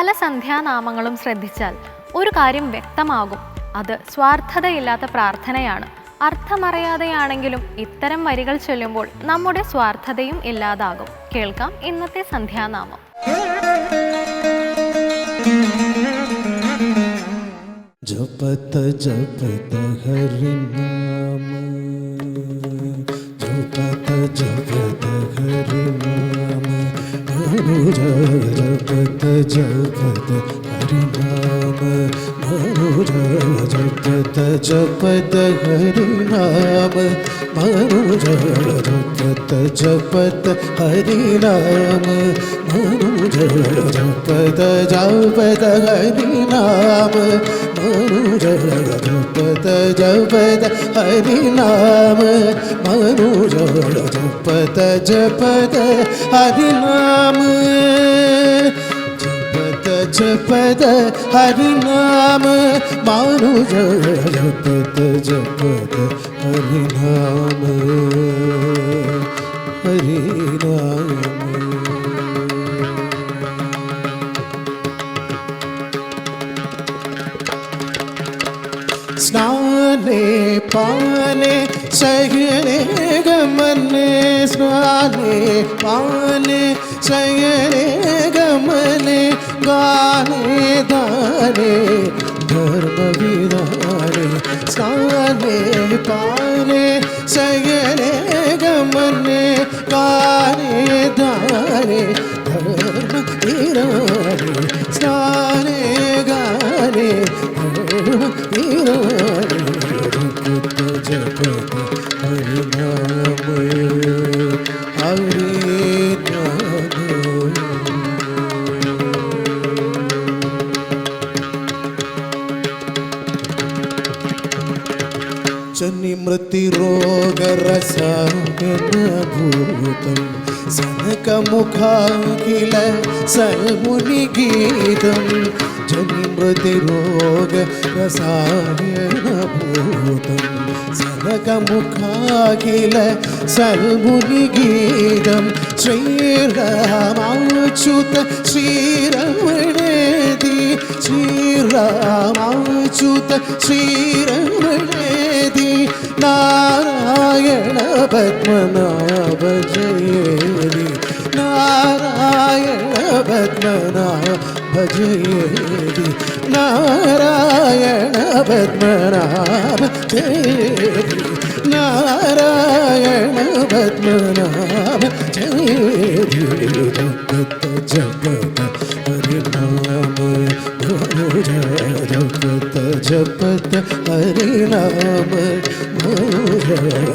പല സന്ധ്യാനാമങ്ങളും ശ്രദ്ധിച്ചാൽ ഒരു കാര്യം വ്യക്തമാകും. അത് സ്വാർത്ഥതയില്ലാത്ത പ്രാർത്ഥനയാണ്. അർത്ഥമറിയാതെയാണെങ്കിലും ഇത്തരം വരികൾ ചൊല്ലുമ്പോൾ നമ്മുടെ സ്വാർത്ഥതയും ഇല്ലാതാകും. കേൾക്കാം ഇന്നത്തെ സന്ധ്യാനാമം. ജപത ജപത ഹരിണ ജപത ജപത ഹരിനാമ. മനുജന ജപത ജപത ഹരിനാമ. മനുജന ജപത ജപത ഹരിനാമ. മനുജന ജപത ജപത ഹരിനാമ. മനുജന ജപത ജപത ഹരിനാമ. മനുജന ജപത ജപത ഹരിനാമ. जपत जपत हरि नाम जपत जपत हरि नाम मनुज जपत जपत हरि नाम हरि नाम स्नाने पाने शयने गमने स्नाने पाने शयने गमने தானே தானே தர்ம விதானே சானே பானே சகனே கமனே கானே தானே தர்ம விதானே जनि मृतिरोगरसभूतं सनकमुखाखिल सन्मुनिगीतं जनि मृतिरोगरसायनभूतं सनकमुखाखिल सन्मुनिगीतं श्रीरमाच्युत श्रीरमणेति। श्रीरमाच्युत श्रीरमणे നാരായണ പത്മനാഭ ജയേരി നാരായണ പത്മനാഭ ജയേരി നാരായണ പത്മനാഭ ജയേരി നാരായണ പത്മനാഭ ജയേരി ജഗത പരിണാമ ജപത ജപത ഹരിനാമ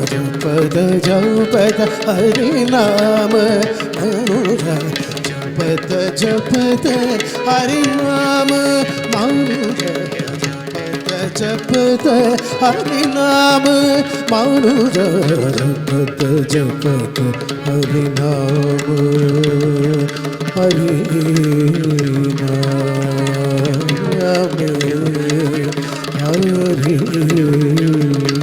ജപത ജപത ഹരിനാമ ജപത ജപത ഹരിനാമ ജപത ഹരിനാമ മൗനുര ജപത ജപത ഹരിനാമ Hari Nü, nü, nü, nü, nü.